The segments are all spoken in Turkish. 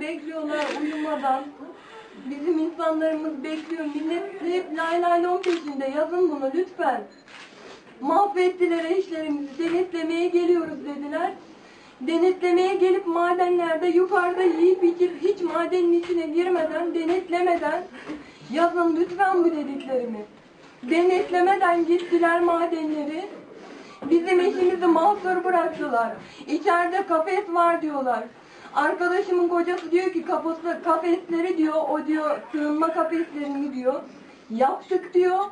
bekliyorlar uyumadan. Bizim insanlarımız bekliyor. Millet hep lay lay lom peşinde. Yazın bunu lütfen. Mahvettiler eşlerimizi. Denetlemeye geliyoruz dediler. Denetlemeye gelip madenlerde yukarıda yiyip içip hiç madenin içine girmeden, denetlemeden yazın lütfen bu dediklerimi. Denetlemeden gittiler madenleri. Bizim eşimizi mahsur bıraktılar. İçeride kafes var diyorlar. Arkadaşımın kocası diyor ki kafası, kafesleri diyor, o diyor sığınma kafeslerini diyor. Yaptık diyor.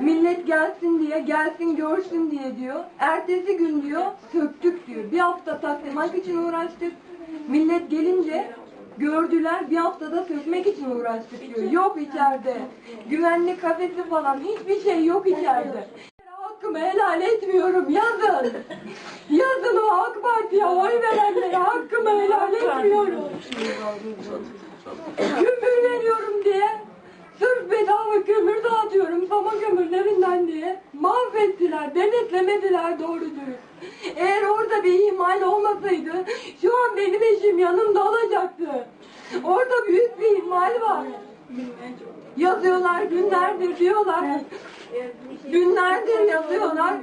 Millet gelsin diye, gelsin görsün diye diyor. Ertesi gün diyor, söktük diyor. Bir hafta taklamak için uğraştık. Millet gelince gördüler, bir haftada sökmek için uğraştık diyor. Yok içeride. Güvenlik kafesi falan hiçbir şey yok içeride. Hakkımı helal etmiyorum, yazın. Yazın o AK Parti'ye oy verenlere hakkımı helal etmiyorum. Kömür veriyorum diye. Sırf bedava kömür dağıtıyorum sama kömürlerinden diye. Mahvettiler, denetlemediler doğru dürüst. Eğer orada bir ihmal olmasaydı şu an benim eşim yanımda olacaktı. Orada büyük bir ihmal var. Yazıyorlar günlerdir diyorlar. Günlerdir yazıyorlar.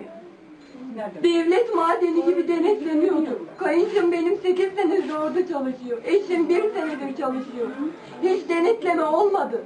Devlet madeni gibi denetleniyordu. Kayınçım benim 8 senedir orada çalışıyor. Eşim bir senedir çalışıyor. Hiç denetleme olmadı.